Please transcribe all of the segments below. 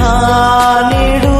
నిన్నా నేడు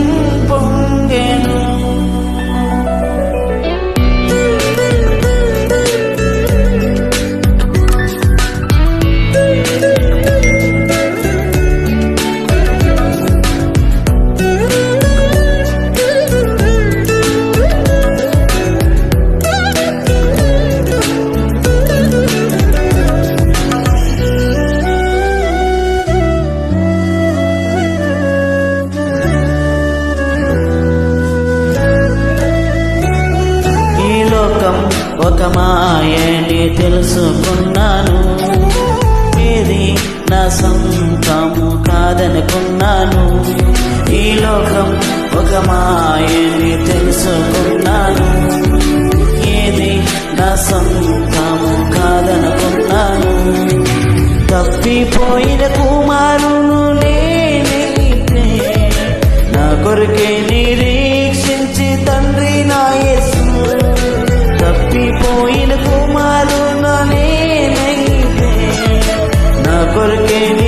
మాయని తెలుసుకున్నాను. ఇది నా సొంతము కాదనుకున్నాను. ఈ లోకం ఒక మాయని తెలుసుకున్నాను. ఏది నా సొంతము కాదనుకున్నాను. తప్పిపోయిన కుమారును నేనే నా కొరికే నిరీక్షించి తండ్రి నాయసు తప్పి నా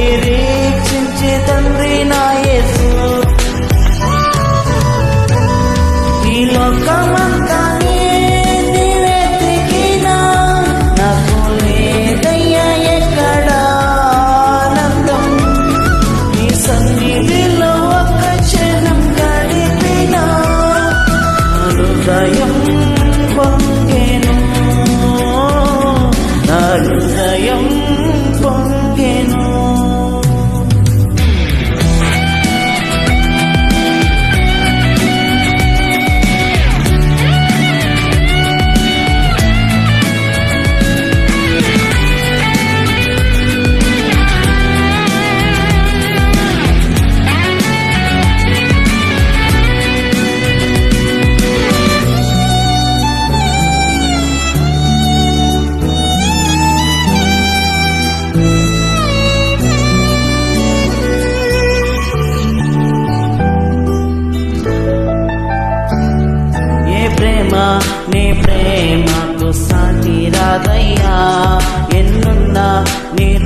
నీ ప్రేమకు సాటి రాదయ్యా. ఎన్నున్నా నీ